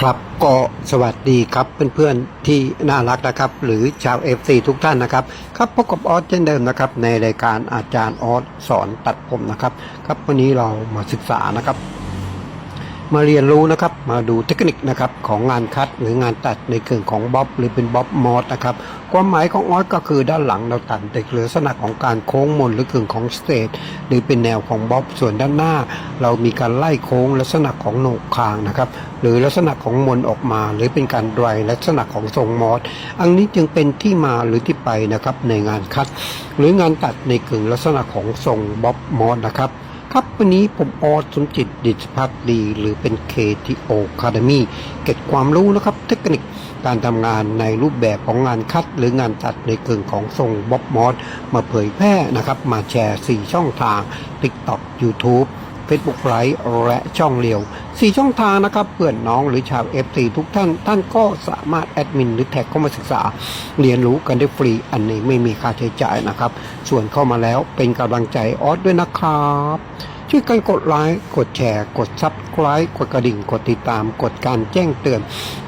ครับก็สวัสดีครับเพื่อนๆที่น่ารักนะครับ หรือชาว FC ทุกท่านนะครับครับพบกับออสเช่นเดิมนะครับในรายการอาจารย์ออสสอนตัดผมนะครับ ครับวันนี้เรามาศึกษานะครับ มาเรียนรู้นะครับ มาดูเทคนิคนะครับของงานคัดหรืองานตัดในเครื่องของบ๊อบหรือเป็นบ๊อบมอสนะครับความหมายของออสก็คือด้านหลังเราตัดในลักษณะของการโค้งมนหรือเครื่องของสเตทหรือเป็นแนวของบ๊อบส่วนด้านหน้า เรามีการไล่โค้งลักษณะของโหนกคางนะครับหรือลักษณะของมนออกมา หรือเป็นการดรายลักษณะของทรงมอสอันนี้จึงเป็นที่มาหรือที่ไปนะครับในงานคัด หรืองานตัดในกึ่งลักษณะของทรงบ๊อบมอสนะครับ ครับ วันนี้ผมออสสมจิตดิษพักดี หรือเป็น KTO Academy เก็บความรู้นะครับ เทคนิคการทำงานในรูปแบบของงานคัด หรืองานตัดในเกิงของทรงบ๊อบมอสมาเผยแพร่นะครับ มาแชร์ 4 ช่องทาง TikTok YouTube Facebook ไลฟ์และช่องเรียว 4 ช่องทางนะครับเพื่อนน้องหรือชาว FC ทุกท่าน ท่านก็สามารถแอดมินหรือแท็กเข้ามาศึกษา เรียนรู้กันได้ฟรีอันนี้ไม่มีค่าใช้จ่ายนะครับ ส่วนเข้ามาแล้วเป็นกำลังใจออสด้วยนะครับช่วยกันกดไลค์กดแชร์ กดซับสไคร b e กดกระดิ่ง กดติดตาม กดการแจ้งเตือน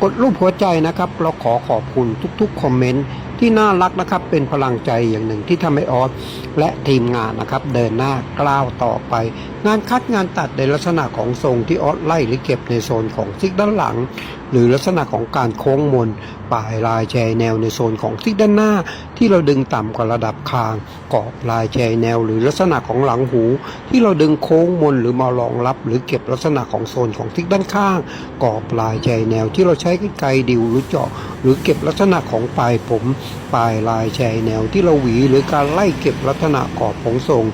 กดรูปหัวใจนะครับ เราขอขอบคุณทุกๆ คอมเมนต์ ที่น่ารักนะครับ เป็นพลังใจอย่างหนึ่งที่ทำให้ออสและทีมงานนะครับ เดินหน้ากล้าวต่อไป งานคัดงานตัดในลักษณะของทรงที่ออสไล่หรือเก็บในโซนของซิกด้านหลัง หรือลักษณะของการโค้งมนปลายลายแชแนวในโซนของซิกด้านหน้า ที่เราดึงต่ำกว่าระดับคางกรอบลายแชแนว หรือลักษณะของหลังหู ที่เราดึงโค้งมนหรือมารองรับ หรือเก็บลักษณะของโซนของซิกด้านข้างกรอบลายแชแนว ที่เราใช้ไกลดิวหรือเจาะ หรือเก็บลักษณะของปลายผมปลายลายชร์แนวที่เราหวี หรือการไล่เก็บลักษณะกรอบของทรง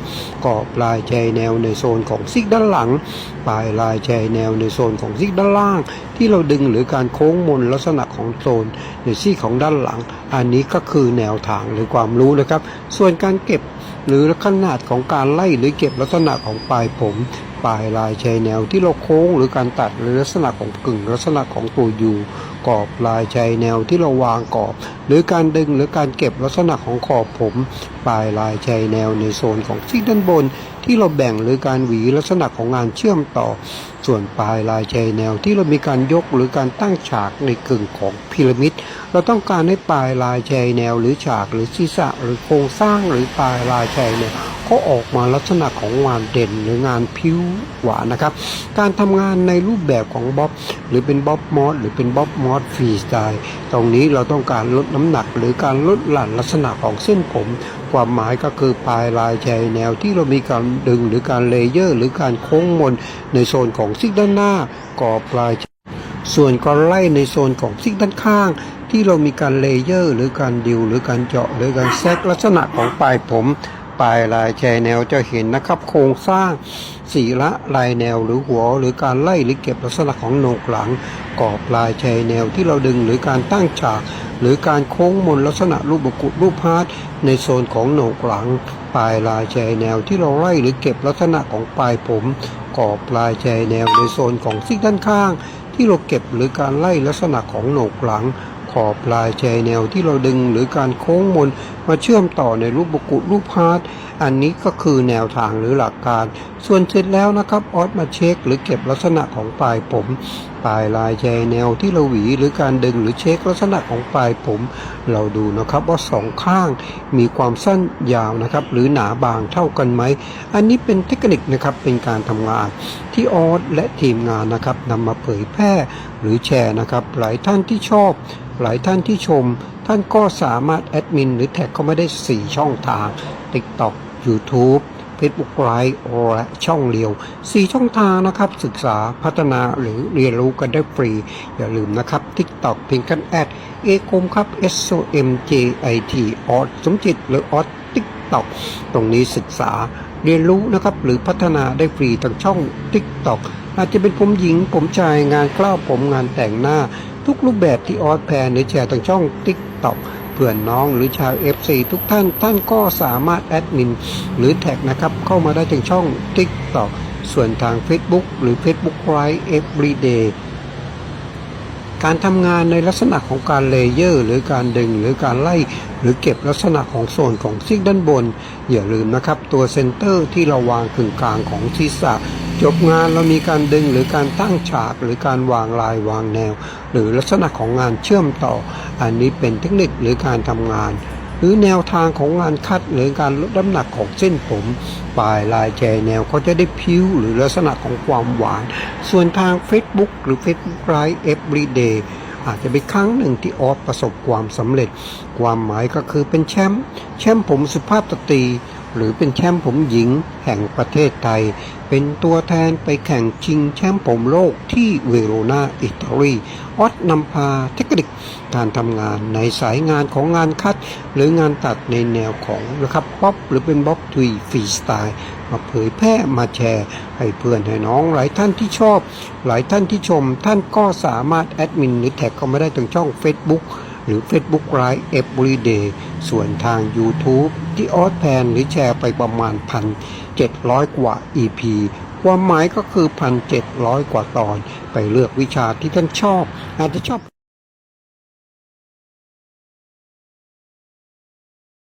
กรอบลายชร์แนวในโซนของซิกด้านหลัง ปลายลายชร์แนวในโซนของซิกด้านล่าง ที่เราดึงหรือการโค้งมนลักษณะของโซนในซี่ของด้านหลัง อันนี้ก็คือแนวทางหรือความรู้นะครับ ส่วนการเก็บหรือขนาดของการไล่หรือเก็บลักษณะของปลายผม ปลายลายชร์แนวที่เราโค้งหรือการตัดหรือลักษณะของกึ่งลักษณะของตัวยูกรอบลายชร์แนวที่เราวางกรอบ หรือการดึงหรือการเก็บลักษณะของขอบผม ปลายลายชร์แนวในโซนของซี่ด้านบน ที่เราแบ่งหรือการหวีลักษณะของงานเชื่อมต่อ ส่วนปลายลายชร์แนวที่เรามีการยกหรือการตั้งฉากในกึ่งของพีระมิด เราต้องการให้ปลายลายชร์แนวหรือฉากหรือศีรษะหรือโครงสร้างหรือปลายลายชร์แนว ก็ออกมาลักษณะของงานเด่นหรืองานผิวหวานนะครับ การทำงานในรูปแบบของบ๊อบหรือเป็นบ๊อบมอสหรือเป็นบ๊อบมอสฟรีสไตล์ตรงนี้เราต้องการลดน้ำหนัก หรือการลดหลั่นลักษณะของเส้นผม ความหมายก็คือปลายลายชร์แนวที่เรามีการดึงหรือการเลเยอร์ หรือการโค้งมนในโซนของซิกด้านหน้ากรอปลายส่วนการไล่ในโซนของซิกด้านข้าง ที่เรามีการเลเยอร์ หรือการดิวหรือการเจาะหรือการแซกลักษณะของปลายผม ปลายลายแชแนวจะเห็นนะครับ โครงสร้างสีละลายแนวหรือหัว หรือการไล่หรือเก็บลักษณะของโหนกหลังกรอบลายแชแนวที่เราดึงหรือการตั้งฉาก หรือการโค้งมนลักษณะรูปบกุฎรูปพาร์ทในโซนของโหนกหลัง ปลายลายแชแนวที่เราไล่หรือเก็บลักษณะของปลายผมกรอบลายแชแนวในโซนของซิกด้านข้าง ที่เราเก็บหรือการไล่ลักษณะของโหนกหลัง ขอบลายชร์แนวที่เราดึงหรือการโค้งมนมาเชื่อมต่อในรูปบุกุรูปพาร์ทอันนี้ก็คือแนวทางหรือหลักการ ส่วนเสร็จแล้วนะครับออสมาเช็ค หรือเก็บลักษณะของปลายผม ปลายลายชร์แนวที่เราหวีหรือการดึงหรือเช็คลักษณะของปลายผม เราดูนะครับว่าสองข้างมีความสั้นยาวนะครับหรือหนาบางเท่ากันไหมอันนี้เป็นเทคนิคนะครับเป็นการทำงานที่ออสและทีมงานนะครับนำมาเผยแพร่หรือแชร์นะครับหลายท่านที่ชอบ หลายท่านที่ชม ท่านก็สามารถแอดมินหรือแท็กเข้ามาได้ 4 ช่องทาง TikTok YouTube Facebook ไลฟ์และช่องเลียว 4 ช่องทางนะครับ ศึกษาพัฒนาหรือเรียนรู้กันได้ฟรี อย่าลืมนะครับ TikTok เพียงกันแอดเอกมครับ S O M J I T ออสสมจิตหรือออส TikTok ตรงนี้ศึกษาเรียนรู้นะครับ หรือพัฒนาได้ฟรีทางช่อง TikTok อาจจะเป็นผมหญิงผมชายงานกล้าวผมงานแต่งหน้า ทุกรูปแบบที่ออสแพนหรือแชร์ทางช่อง TikTok เพื่อนน้องหรือชาว FC ทุกท่านท่านก็สามารถแอดมินหรือแท็กนะครับเข้ามาได้ทางช่อง TikTok ส่วนทาง Facebook หรือ Facebook Live Everyday การทำงานในลักษณะของการเลเยอร์ หรือการดึงหรือการไล่ หรือเก็บลักษณะของโซนของซิกด้านบน อย่าลืมนะครับ ตัวเซนเตอร์ที่เราวางกึ่งกลางของศีรษะ จบงานเรามีการดึงหรือการตั้งฉากหรือการวางลายวางแนว หรือลักษณะของงานเชื่อมต่อ อันนี้เป็นเทคนิคหรือการทำงาน หรือแนวทางของงานคัดหรือการลดน้ำหนักของเส้นผมปลายลายแจแนวเขาจะได้พิ้วหรือลักษณะของความหวาน ส่วนทาง Facebook หรือ Facebook Live Everyday อาจจะเป็นครั้งหนึ่งที่ออสประสบความสำเร็จ ความหมายก็คือเป็นแชมป์แชมป์ผมสุภาพสตรี หรือเป็นแชมป์ผมหญิงแห่งประเทศไทย เป็นตัวแทนไปแข่งชิงแชมป์ผมโลกที่เวโรนาอิตาลีออสนำพาเทคนิคการทำงานในสายงานของงานคัด หรืองานตัดในแนวของนะครับป๊อปหรือเป็นบ๊อบทวีฟรีสไตล์มาเผยแพร่มาแชร์ ให้เพื่อนให้น้องหลายท่านที่ชอบ หลายท่านที่ชม ท่านก็สามารถแอดมินหรือแท็กเข้ามาได้ทางช่อง Facebook หรือ Facebook ไลฟ์ Everyday ส่วนทาง YouTube ที่ออสแพนหรือแชร์ไปประมาณ 1,700 กว่า EP ความหมายก็คือ 1,700 กว่าตอน ไปเลือกวิชาที่ท่านชอบ อาจจะชอบ